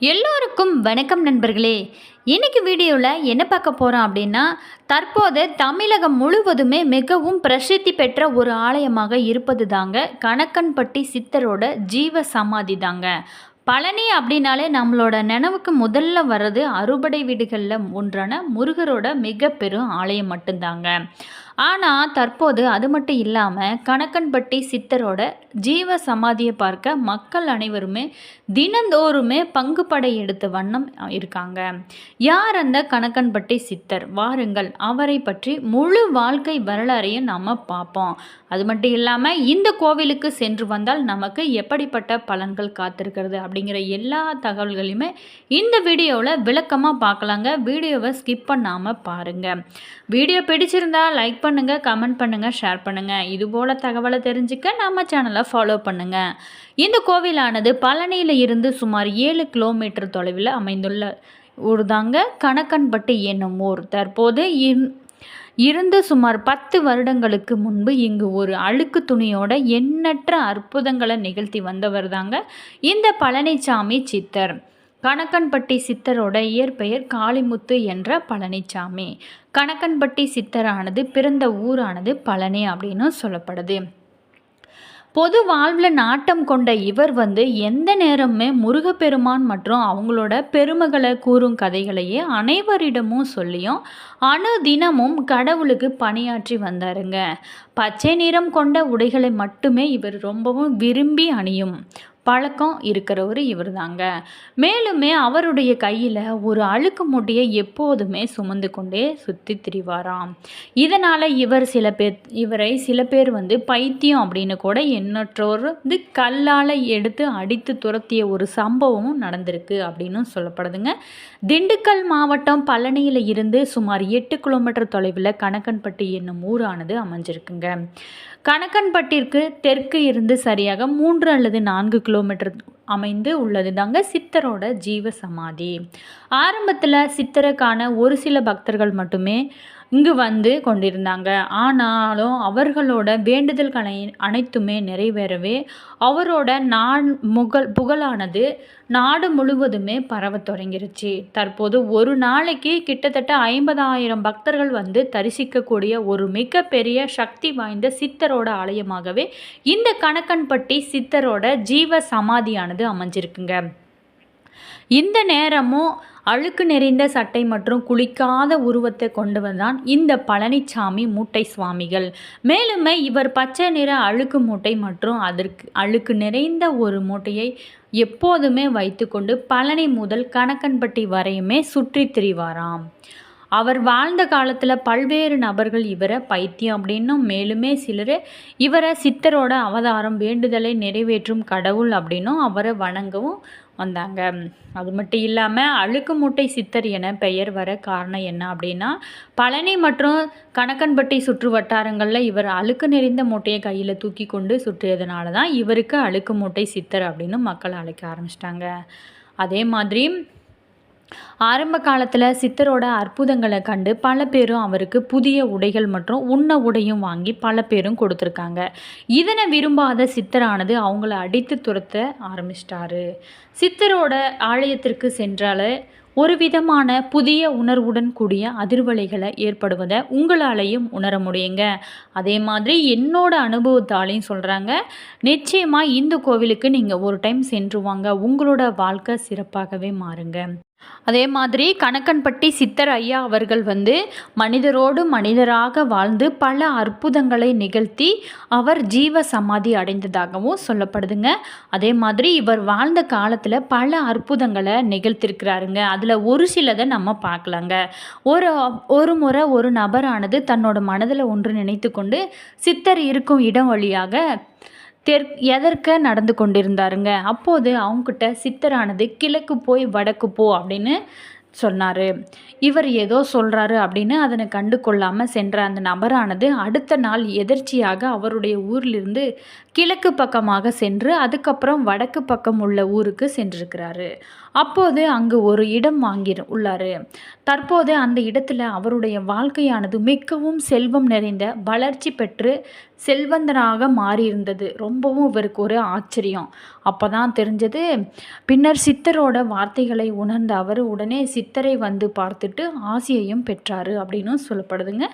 எல்லோருக்கும் வணக்கம் நண்பர்களே. இன்றைக்கி வீடியோவில் என்ன பார்க்க போகிறோம் அப்படின்னா தற்போது தமிழகம் முழுவதுமே மிகவும் பிரசித்தி பெற்ற ஒரு ஆலயமாக இருப்பது தாங்க கணக்கன்பட்டி சித்தரோட ஜீவ சமாதி தாங்க பழனி அப்படின்னாலே நம்மளோட நினைவுக்கு முதல்ல வர்றது அறுபடை வீடுகளில் ஒன்றான முருகரோட மிக பெரும் ஆலயம் மட்டும்தாங்க. ஆனால் தற்போது அது மட்டும் இல்லாமல் கணக்கன்பட்டி சித்தரோட ஜீவ சமாதியை பார்க்க மக்கள் அனைவருமே தினந்தோறுமே பங்கு படை எடுத்த வண்ணம் இருக்காங்க. யார் அந்த கணக்கன்பட்டி சித்தர்? வாருங்கள் அவரை பற்றி முழு வாழ்க்கை வரலாறையும் நம்ம பார்ப்போம். அது மட்டும் இல்லாமல் இந்த கோவிலுக்கு சென்று வந்தால் நமக்கு எப்படிப்பட்ட பலன்கள் காத்திருக்கிறது அப்படிங்கிற எல்லா தகவல்களையுமே இந்த வீடியோவில் விளக்கமாக பார்க்கலாங்க. வீடியோவை ஸ்கிப் பண்ணாமல் பாருங்கள் வீடியோ பிடிச்சிருந்தா லைக் பண்ணுங்கள் கமெண்ட் பண்ணுங்கள் ஷேர் பண்ணுங்கள் இதுபோல் தகவலை தெரிஞ்சுக்க நம்ம சேனலை ஃபாலோ பண்ணுங்கள் இந்த கோவிலானது பழனியில் இருந்து சுமார் ஏழு கிலோமீட்டர் தொலைவில் அமைந்துள்ள ஊர் தாங்க கணக்கன்பட்டு என்னும் ஊர். தற்போது இருந்து சுமார் பத்து வருடங்களுக்கு முன்பு இங்கு ஒரு அழுக்கு துணியோட எண்ணற்ற அற்புதங்களை நிகழ்த்தி வந்தவர் தாங்க இந்த பழனிசாமி சித்தர். கணக்கன்பட்டி சித்தரோட இயற்பெயர் காளிமுத்து என்ற பழனிசாமி கணக்கன்பட்டி சித்தரானது பிறந்த ஊரானது பழனி அப்படின்னு சொல்லப்படுது. பொது வாழ்வில் நாட்டம் கொண்ட இவர் வந்து எந்த நேரமுமே முருகப்பெருமான் மற்றும் அவங்களோட பெருமைகளை கூறும் கதைகளையே அனைவரிடமும் சொல்லியும் அணு தினமும் கடவுளுக்கு பணியாற்றி வந்தாருங்க. பச்சை நிறம் கொண்ட உடைகளை மட்டுமே இவர் ரொம்பவும் விரும்பி அணியும். பழக்கம் இருக்கிறவர் இவர் தாங்க மேலுமே அவருடைய கையில் ஒரு அழுக்கு மூட்டையை எப்போதுமே சுமந்து கொண்டே சுற்றி திரிவாராம். இதனால் இவர் சில பேர் இவரை சில பேர் வந்து பைத்தியம் அப்படின்னு கூட எண்ணற்றோர் வந்து கல்லால் எடுத்து அடித்து துரத்திய ஒரு சம்பவமும் நடந்திருக்கு அப்படின்னு சொல்லப்படுதுங்க. திண்டுக்கல் மாவட்டம் பழனியில் இருந்து சுமார் எட்டு கிலோமீட்டர் தொலைவில் கணக்கன்பட்டி என்னும் ஊரானது அமைஞ்சிருக்குங்க. கணக்கன்பட்டிற்கு தெற்கு இருந்து சரியாக மூன்று அல்லது நான்கு கிலோ கிலோமீட்டர் அமைந்து உள்ளது. தாங்க சித்தரோட ஜீவ சமாதி ஆரம்பத்தில் சித்தருக்கான ஒரு சில பக்தர்கள் மட்டுமே இங்கு வந்து கொண்டிருந்தாங்க. ஆனாலும் அவர்களோட வேண்டுதல்களை அனைத்துமே நிறைவேறவே அவரோட நான் முகழ் புகழானது நாடு முழுவதுமே பரவ தொடங்கிருச்சு. தற்போது ஒரு நாளைக்கு கிட்டத்தட்ட ஐம்பதாயிரம் பக்தர்கள் வந்து தரிசிக்கக்கூடிய ஒரு மிகப்பெரிய சக்தி வாய்ந்த சித்தரோட ஆலயமாகவே இந்த கணக்கன்பட்டி சித்தரோட ஜீவ சமாதியானது அமைஞ்சிருக்குங்க. இந்த நேரமும் அழுக்கு நிறைந்த சட்டை மற்றும் குளிக்காத உருவத்தை கொண்டு தான் இந்த பழனிசாமி மூட்டை சுவாமிகள். மேலுமே இவர் பச்சை நிற அழுக்கு மூட்டை மற்றும் அதற்கு அழுக்கு நிறைந்த ஒரு மூட்டையை எப்போதுமே வைத்துக்கொண்டு பழனி முதல் கணக்கன்பட்டி வரையுமே சுற்றி திரிவாராம். அவர் வாழ்ந்த காலத்தில் பல்வேறு நபர்கள் இவரை பைத்தியம் அப்படின்னும் மேலுமே சிலர் இவரை சித்தரோட அவதாரம் வேண்டுதலை நிறைவேற்றும் கடவுள் அப்படின்னும் அவரை வணங்கவும் வந்தாங்க. அது மட்டும் இல்லாமல் அழுக்கு மூட்டை சித்தர் என பெயர் வர காரணம் என்ன அப்படின்னா பழனி மற்றும் கணக்கன்பட்டி சுற்று வட்டாரங்களில் இவர் அழுக்கு நிறைந்த மூட்டையை கையில் தூக்கி கொண்டு சுற்றியதுனால தான் இவருக்கு அழுக்கு மூட்டை சித்தர் அப்படின்னு மக்கள் அழைக்க ஆரம்பிச்சிட்டாங்க. அதே மாதிரி ஆரம்ப காலத்தில் சித்தரோட அற்புதங்களை கண்டு பல பேரும் அவருக்கு புதிய உடைகள் மற்றும் உண்ண உடையும் வாங்கி பல பேரும் கொடுத்துருக்காங்க. இதனை விரும்பாத சித்தரானது அவங்கள அடித்து துரத்த ஆரம்பிச்சிட்டாரு. சித்தரோட ஆலயத்திற்கு சென்றால் ஒரு விதமான புதிய உணர்வுடன் கூடிய அதிர்வலைகளை ஏற்படுவதை உங்களாலையும் உணர முடியுங்க. அதே மாதிரி என்னோட அனுபவத்தாலையும் சொல்கிறாங்க நிச்சயமாக இந்த கோவிலுக்கு நீங்கள் ஒரு டைம் சென்று வாங்க உங்களோட வாழ்க்கை சிறப்பாகவே மாறுங்க. அதே மாதிரி கணக்கன்பட்டி சித்தர் ஐயா அவர்கள் வந்து மனிதரோடு மனிதராக வாழ்ந்து பல அற்புதங்களை நிகழ்த்தி அவர் ஜீவ சமாதி அடைந்ததாகவும் சொல்லப்படுதுங்க. அதே மாதிரி இவர் வாழ்ந்த காலத்தில் பல அற்புதங்களை நிகழ்த்திருக்கிறாருங்க. அதில் ஒரு சிலதை நம்ம பார்க்கலாங்க. ஒரு ஒரு முறை ஒரு நபரானது தன்னோட மனதில் ஒன்று நினைத்து கொண்டு சித்தர் இருக்கும் இடம் வழியாக தெற் எதற்க நடந்து கொண்டிருந்தாருங்க? அப்போது அவங்கக்கிட்ட சித்தரானது கிழக்கு போய் வடக்கு போ அப்படின்னு சொன்னார். இவர் ஏதோ சொல்கிறாரு அப்படின்னு அதனை கண்டு கொள்ளாமல் சென்ற அந்த நபரானது அடுத்த நாள் எதர்ச்சியாக அவருடைய ஊரிலிருந்து கிழக்கு பக்கமாக சென்று அதுக்கப்புறம் வடக்கு பக்கம் உள்ள ஊருக்கு சென்றிருக்கிறாரு. அப்போது அங்கு ஒரு இடம் வாங்கி உள்ளார். தற்போது அந்த இடத்துல அவருடைய வாழ்க்கையானது மிகவும் செல்வம் நிறைந்த வளர்ச்சி பெற்று செல்வந்தனாக மாறியிருந்தது. ரொம்பவும் இவருக்கு ஒரு ஆச்சரியம். அப்போ தான் தெரிஞ்சது பின்னர் சித்தரோட வார்த்தைகளை உணர்ந்த அவர் உடனே சித்தரை வந்து பார்த்துட்டு ஆசியையும் பெற்றார் அப்படின்னு சொல்லப்படுதுங்க.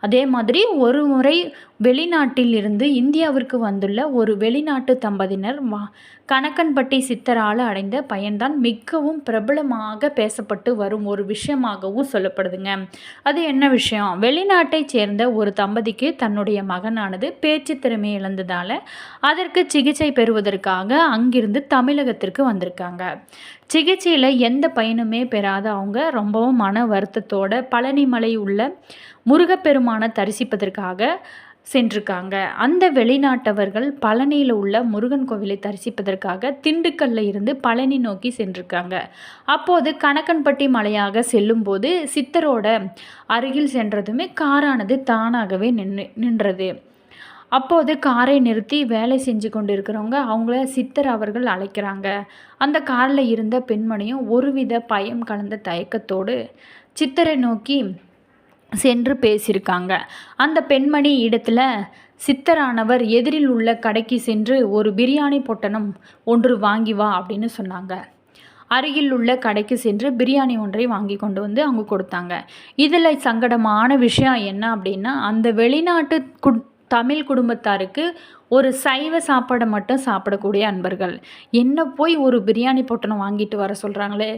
அதே மாதிரி ஒரு முறை வெளிநாட்டில் இருந்து இந்தியாவிற்கு வந்துள்ள ஒரு வெளிநாட்டு தம்பதியினர் வா கணக்கன்பட்டி சித்தரால் அடைந்த பயன்தான் மிகவும் பிரபலமாக பேசப்பட்டு வரும் ஒரு விஷயமாகவும் சொல்லப்படுதுங்க. அது என்ன விஷயம்? வெளிநாட்டைச் சேர்ந்த ஒரு தம்பதிக்கு தன்னுடைய மகனானது பேச்சு திறமை இழந்ததால் அதற்கு சிகிச்சை பெறுவதற்காக அங்கிருந்து தமிழகத்திற்கு வந்திருக்காங்க. சிகிச்சையில் எந்த பயனுமே பெறாத அவங்க ரொம்பவும் மன வருத்தத்தோட பழனிமலை உள்ள முருகப்பெருமானை தரிசிப்பதற்காக சென்றிருக்காங்க. அந்த வெளிநாட்டவர்கள் பழனியில் உள்ள முருகன் கோவிலை தரிசிப்பதற்காக திண்டுக்கல்ல இருந்து பழனி நோக்கி சென்றிருக்காங்க. அப்போது கணக்கன்பட்டி மலையாக செல்லும்போது சித்தரோட அருகில் சென்றதுமே காரானது தானாகவே நின்று நின்றது. அப்போது காரை நிறுத்தி வேலை செஞ்சு கொண்டு இருக்கிறவங்க அவங்கள சித்தர் அவர்கள் அழைக்கிறாங்க. அந்த காரில் இருந்த பெண்மணியும் ஒருவித பயம் கலந்த தயக்கத்தோடு சித்தரை நோக்கி சென்று பேசியிருக்காங்க. அந்த பெண்மணி இடத்துல சித்தரானவர் எதிரில் உள்ள கடைக்கு சென்று ஒரு பிரியாணி பொட்டணம் ஒன்று வாங்கி வா அப்படின்னு சொன்னாங்க. அருகில் உள்ள கடைக்கு சென்று பிரியாணி ஒன்றை வாங்கி கொண்டு வந்து அவங்க கொடுத்தாங்க. இதில் சங்கடமான விஷயம் என்ன அப்படின்னா அந்த வெளிநாட்டு குட் தமிழ் குடும்பத்தாருக்கு ஒரு சைவ சாப்பாடை மட்டும் சாப்பிடக்கூடிய அன்பர்கள். என்ன போய் ஒரு பிரியாணி பொட்டணம் வாங்கிட்டு வர சொல்கிறாங்களே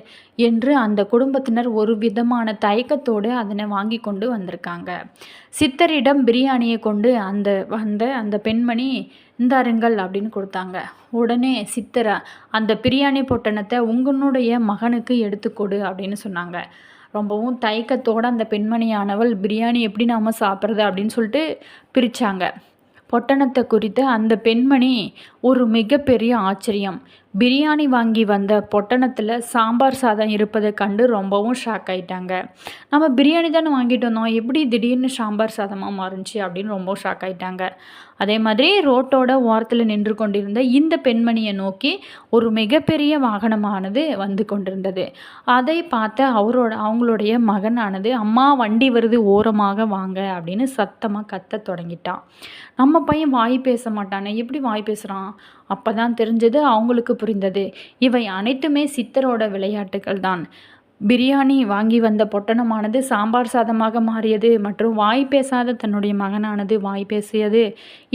என்று அந்த குடும்பத்தினர் ஒரு விதமான தயக்கத்தோடு அதனை வாங்கி கொண்டு வந்திருக்காங்க. சித்தரிடம் பிரியாணியை கொண்டு அந்த வந்த அந்த பெண்மணி இந்தாருங்கள் அப்படின்னு கொடுத்தாங்க. உடனே சித்தரை அந்த பிரியாணி பொட்டணத்தை உங்களுடைய மகனுக்கு எடுத்துக்கொடு அப்படின்னு சொன்னாங்க. ரொம்பவும் தயக்கத்தோடு அந்த பெண்மணியானவள் பிரியாணி எப்படி நாம் சாப்பிட்றது? அப்படின்னு சொல்லிட்டு பிரித்தாங்க பொட்டணத்தை குறித்து அந்த பெண்மணி ஒரு மிகப்பெரிய ஆச்சரியம். பிரியாணி வாங்கி வந்த பொட்டணத்தில் சாம்பார் சாதம் இருப்பதை கண்டு ரொம்பவும் ஷாக் ஆகிட்டாங்க நம்ம பிரியாணி தானே வாங்கிட்டு வந்தோம் எப்படி திடீர்னு சாம்பார் சாதமாக மாறுச்சு அப்படின்னு ரொம்ப ஷாக் ஆகிட்டாங்க அதே மாதிரி ரோட்டோட ஓரத்தில் நின்று கொண்டிருந்த இந்த பெண்மணியை நோக்கி ஒரு மிகப்பெரிய வாகனமானது வந்து கொண்டிருந்தது. அதை பார்த்த அவரோட அவங்களுடைய மகனானது அம்மா வண்டி வருது ஓரமாக வாங்க அப்படின்னு சத்தமாக கத்த தொடங்கிட்டான். நம்ம பையன் வாய் பேச மாட்டானே எப்படி வாய் பேசுகிறான் அப்போ தான் தெரிஞ்சது அவங்களுக்கு புரிந்தது. இவை அனைத்துமே சித்தரோட விளையாட்டுகள் தான் பிரியாணி வாங்கி வந்த பொட்டணமானது சாம்பார் சாதமாக மாறியது மற்றும் வாய் பேசாத தன்னுடைய மகனானது வாய் பேசியது.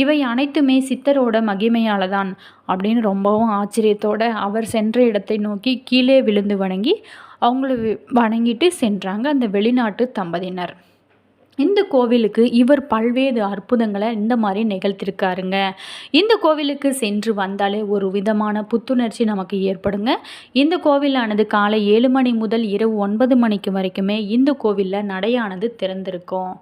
இவை அனைத்துமே சித்தரோட மகிமையால் தான் அப்படின்னு ரொம்பவும் ஆச்சரியத்தோடு அவர் சென்ற இடத்தை நோக்கி கீழே விழுந்து வணங்கி அவங்கள வணங்கிட்டு சென்றாங்க அந்த வெளிநாட்டு தம்பதியினர். இந்த கோவிலுக்கு இவர் பல்வேறு அற்புதங்களை இந்த மாதிரி நிகழ்த்திருக்காருங்க. இந்த கோவிலுக்கு சென்று வந்தாலே ஒரு விதமான புத்துணர்ச்சி நமக்கு ஏற்படுங்க. இந்த கோவிலானது காலை ஏழு மணி முதல் இரவு ஒன்பது மணிக்கு வரைக்குமே இந்த கோவிலில் நடையானது திறந்திருக்கும்.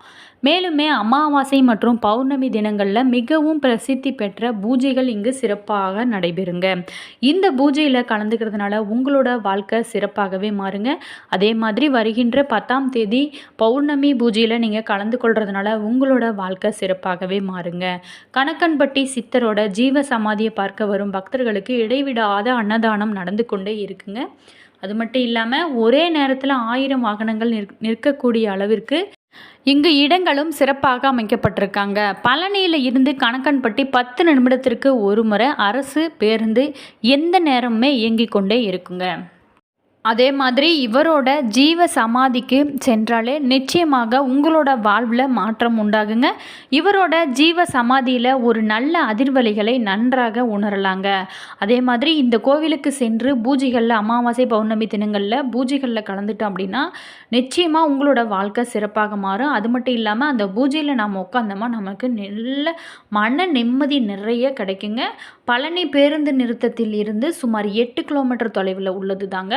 மேலுமே அமாவாசை மற்றும் பௌர்ணமி தினங்களில் மிகவும் பிரசித்தி பெற்ற பூஜைகள் இங்கு சிறப்பாக நடைபெறுங்க. இந்த பூஜையில் கலந்துக்கிறதுனால உங்களோட வாழ்க்கை சிறப்பாகவே மாறுங்க. அதே மாதிரி வருகின்ற பத்தாம் தேதி பௌர்ணமி பூஜையில் நீங்கள் கலந்து கொள்கிறதுனால உங்களோட வாழ்க்கை சிறப்பாகவே மாறுங்க. கணக்கன்பட்டி சித்தரோட ஜீவ சமாதியை பார்க்க வரும் பக்தர்களுக்கு இடைவிடாத அன்னதானம் நடந்து கொண்டே இருக்குங்க. அது மட்டும் இல்லாமல் ஒரே நேரத்தில் ஆயிரம் வாகனங்கள் நிற் நிற்கக்கூடிய அளவிற்கு இங்கு இடங்களும் சிறப்பாக அமைக்கப்பட்டிருக்காங்க. பழனியில் இருந்து கணக்கன்பட்டி பத்து நிமிடத்திற்கு ஒரு முறை அரசு பேருந்து எந்த நேரமுமே இயங்கிக் கொண்டே இருக்குங்க. அதே மாதிரி இவரோட ஜீவ சமாதிக்கு சென்றாலே நிச்சயமாக உங்களோட வாழ்வில் மாற்றம் உண்டாகுங்க. இவரோட ஜீவ சமாதியில் ஒரு நல்ல அதிர்வலைகளை நன்றாக உணரலாங்க. அதே மாதிரி இந்த கோவிலுக்கு சென்று பூஜைகளில் அமாவாசை பௌர்ணமி தினங்களில் பூஜைகளில் கலந்துட்டோம் அப்படின்னா நிச்சயமாக உங்களோட வாழ்க்கை சிறப்பாக மாறும். அது மட்டும் இல்லாமல் அந்த பூஜையில் நாம் உட்காந்தோமா நமக்கு நல்ல மன நிம்மதி நிறைய கிடைக்குங்க. பழனி பேருந்து நிறுத்தத்தில் இருந்து சுமார் எட்டு கிலோமீட்டர் தொலைவில் உள்ளது தாங்க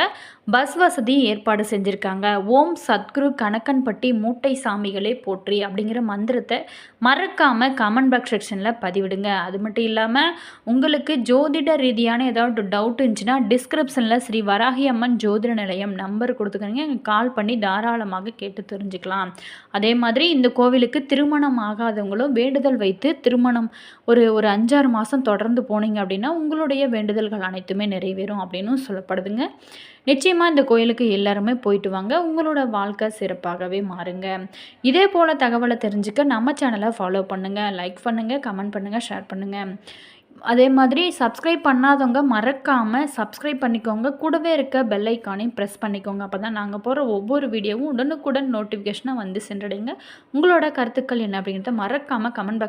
பஸ் வசதியும் ஏற்பாடு செஞ்சுருக்காங்க. ஓம் சத்குரு கணக்கன்பட்டி மூட்டை சாமிகளே போற்றி அப்படிங்கிற மந்திரத்தை மறக்காமல் கமெண்ட் பாக்ஸ் செக்ஷனில் பதிவிடுங்க. அது மட்டும் இல்லாமல் உங்களுக்கு ஜோதிட ரீதியான ஏதாவது டவுட் இருந்துச்சுன்னா டிஸ்கிரிப்ஷனில் ஸ்ரீ வராகி அம்மன் ஜோதிட நிலையம் நம்பர் கொடுத்துக்கோங்க. கால் பண்ணி தாராளமாக கேட்டு தெரிஞ்சுக்கலாம். அதே மாதிரி இந்த கோவிலுக்கு திருமணம் ஆகாதவங்களும் வேண்டுதல் வைத்து திருமணம் ஒரு ஒரு அஞ்சாறு மாதம் தொடர்ந்து போனீங்க அப்படின்னா உங்களுடைய வேண்டுதல்கள் அனைத்துமே நிறைவேறும் அப்படின்னு சொல்லப்படுதுங்க. நிச்சயமாக இந்த கோயிலுக்கு எல்லாருமே போயிட்டு வாங்க. உங்களோட வாழ்க்கை சிறப்பாகவே மாறுங்க. இதே போல் தகவலை தெரிஞ்சுக்க நம்ம சேனலை ஃபாலோ பண்ணுங்கள் லைக் பண்ணுங்கள் கமெண்ட் பண்ணுங்கள் ஷேர் பண்ணுங்கள் அதே மாதிரி சப்ஸ்கிரைப் பண்ணாதவங்க மறக்காமல் சப்ஸ்கிரைப் பண்ணிக்கோங்க. கூடவே இருக்க பெல் ஐக்கானையும் ப்ரெஸ் பண்ணிக்கோங்க. அப்போ தான் நாங்கள் போகிற ஒவ்வொரு வீடியோவும் உடனுக்குடன் நோட்டிஃபிகேஷனாக வந்து சென்றடைங்க. உங்களோட கருத்துக்கள் என்ன அப்படிங்கிறத மறக்காமல் கமெண்ட் பாக்ஸ்